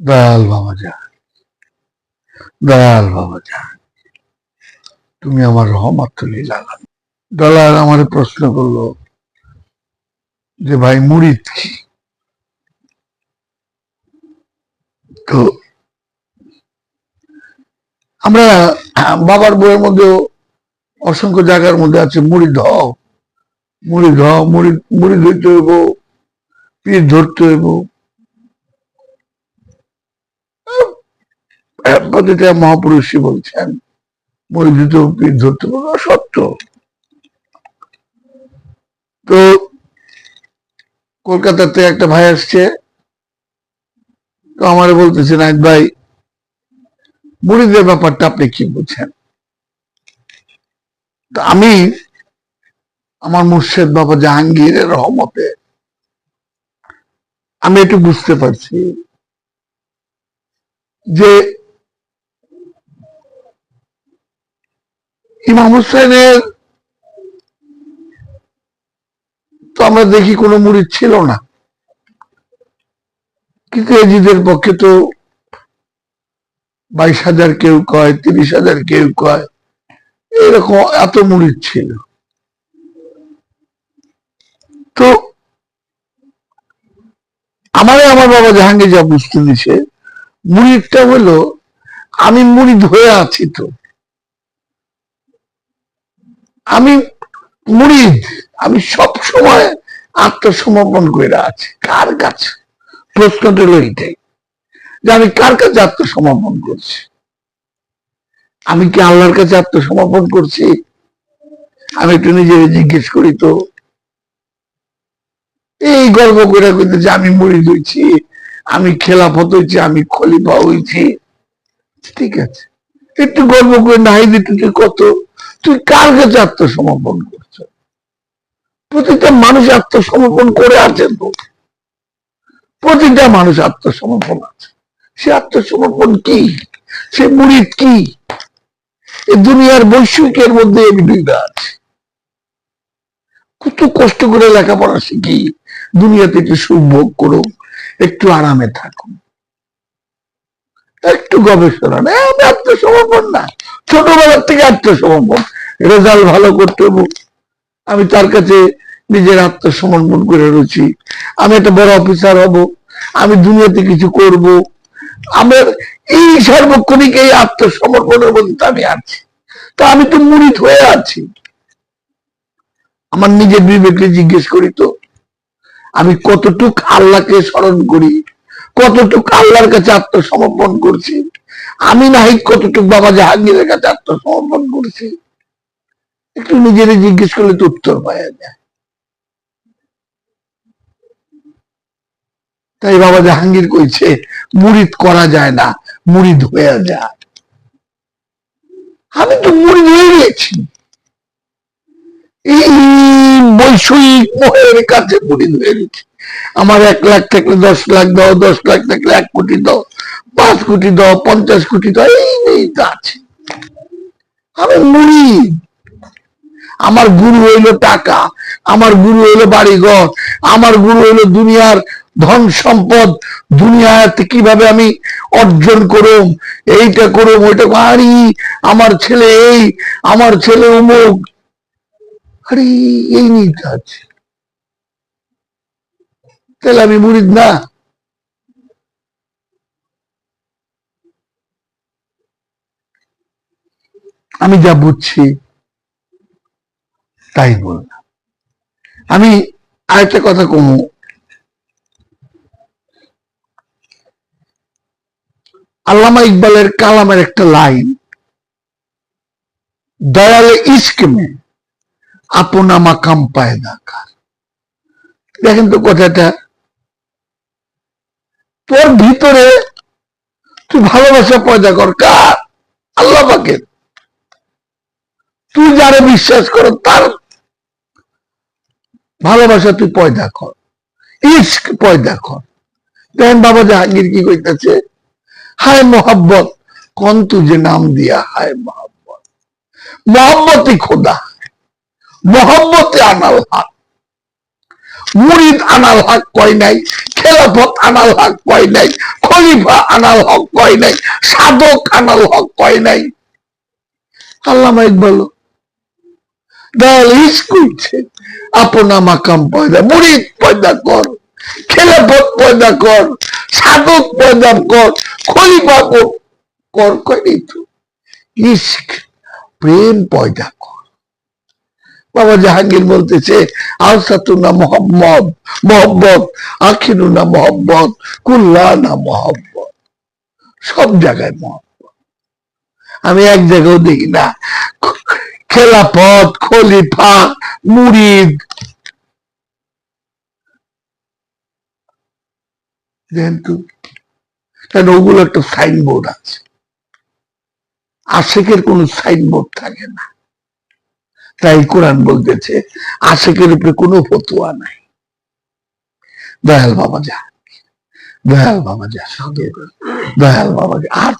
দয়াল বাবা যা দয়াল বাবা যা তুমি আমার রহমত লাগান দলাল আমার প্রশ্ন করল যে, ভাই, মুড়িদ কি? তো আমরা বাবার বইয়ের মধ্যেও অসংখ্য জায়গার মধ্যে আছে মুড়ি ধও মুড়ি ধ মুড়ি মুড়ি ধরতে হইব পিঠ ধরতে হইব আহ, মহাপুরুষই বলছেন ধরতে হবে সত্য। তো কলকাতাতে একটা ভাই আসছে তো আমারে বলতেছে নাইত ভাই মুড়িদের ব্যাপারটা আপনি কি বুঝছেন? তো আমি আমার মুর্শেদ বাবা জাহাঙ্গীরের রহমতে আমি একটু বুঝতে পারছি যে ইমাম হোসেনের তো আমরা দেখি কোনো মুড়ি ছিল না। কিন্তু এজিদের পক্ষে তো বাইশ হাজার কেউ কয়, তিরিশ হাজার কেউ কয়, এরকম এত মুড়ি ছিল। তো আমারে আমার বাবা জাহাঙ্গীর যা বুঝতে দিছে, মুড়িদটা হলো আমি মুড়ি হয়ে আছি তো। আমি মুড়িদ আমি সব সময় আত্মসমর্পণ করে আছি। কার কাছে? প্রশ্নটা এইটাই, যে আমি কার কাছে আত্মসমর্পণ করছি? আমি কি আল্লাহর কাছে আত্মসমর্পণ করছি? আমি একটু নিজেকে জিজ্ঞেস করি তো। এই গর্ব করে কিন্তু যে আমি মুড়ি হইছি, আমি খেলাফত হইছি, আমি খলিফা হইছি। ঠিক আছে। একটু গর্ব করে নাই দিতে কত তুই কার কাছে আত্মসমর্পণ করছ? প্রতিটা মানুষ আত্মসমর্পণ করে আছে তো। প্রতিটা মানুষ আত্মসমর্পণ আছে। সে আত্মসমর্পণ কি? সে মুড়িদ কি? দুনিয়ার বৈশ্বিকের মধ্যে আছে। কত কষ্ট করে লেখাপড়া শিখি। দুনিয়াতে একটু সুখ ভোগ করো একটু আরামে থাকো একটু গবেষণা না আত্মসমর্পণ না। ছোটবেলার থেকে আত্মসমর্পণ। রেজাল্ট ভালো করতে হব। আমি তার কাছে নিজের আত্মসমর্পণ করে রয়েছি আমি একটা বড় অফিসার হব, আমি দুনিয়াতে কিছু করব। আমার এই সার্বক্ষণিক এই আত্মসমর্পণের মধ্যে আমি আছি। তো আমি তো মুড়িদ হয়ে আছি। আমার নিজের বিবেককে জিজ্ঞেস করি তো, আমি কতটুক আল্লাহকে স্মরণ করি, কতটুক আল্লাহর কাছে আত্মসমর্পণ করছি, আমি নাই কতটুক বাবা জাহাঙ্গীরের কাছে আত্মসমর্পণ করছি। একটু নিজেরে জিজ্ঞেস করলে তো উত্তর পাওয়া যায়। তাই বাবা জাহাঙ্গীর কইছে, মুড়িদ করা যায় না, মুড়িদ হয়ে যায় আমি তো মুড়িদ হয়ে গেছি এই বৈষয়িক মোহের কাছে মুড়িদ হয়ে গেছি। আমার এক লাখ থাকলে দশ লাখ দাও, দশ লাখ থাকলে এক কোটি দাও, পাঁচ কোটি দাও, পঞ্চাশ কোটি দাও, এই এই তো আছে। আমি মুড়িদ। আমার গুরু হইল টাকা, আমার গুরু হইল বাড়িঘর, আমার গুরু হইল দুনিয়ার ধন সম্পদ, দুনিয়াতে কীভাবে আমি অর্জন করুম, এইটা করুম, ওইটা। আরে, আমার ছেলে এই, আমার ছেলে অমুক। আরে, এই নিয়ে কাজ তাহলে আমি মুড়িদ না? আমি যা বুঝছি। তাই বললাম আমি আরেকটা কথা কমু। আল্লামা ইকবালের কালামের একটা লাইন, দয়ালে ইস্ক মে আপনা মাকাম পায়দা কার? দেখেন তো কথাটা। তোর ভিতরে তুই ভালোবাসা পয়দা কর কার? আল্লাহ পাকের। তুই যারা বিশ্বাস কর, তার ভালোবাসা তুই পয়দা কর। ইস্ক পয়দা কর। দেখেন বাবা জাহাঙ্গীর কি কইতেছে? হায় মোহাব্বত, কন তুঝে নাম দিয়া, হায় মোহাব্বত। মোহাম্মতই খোদা। মোহাম্মতে আনাল হক। মুরিদ আনাল হক কয় নাই, খেলাফত আনাল হক কয় নাই, খলিফা আনাল হক কয় নাই, সাধক আনাল হক কয় নাই। আল্লামা ইকবাল ইস করছে আপনা মাকাম পয়দা মুরিদ পয়দা কর খেলাফত পয়দা কর, সাধক পয়দা কর খলিফা কর কর কয় তো। ইস্ক, প্রেম পয়দা কর। বাবা জাহাঙ্গীর বলতেছে, আলসাতুনা মোহাম্মদ মোহাম্মদ, আখিরুনা মোহাম্মদ, কুল্লানা মোহাম্মদ। সব জায়গায় মোহাম্মদ। আমি এক জায়গাও দেখি না। খেলাপথ খলিফা মুরিদ। কেন ওগুলো একটা সাইনবোর্ড আছে। আশেকের কোনো সাইনবোর্ড থাকে না। তাই কোরআন বলতেছে আশেকের উপরে কোনো ফতুয়া নাই। দয়াল বাবা যা দয়াল বাবা যা দয়াল বাবা যা আর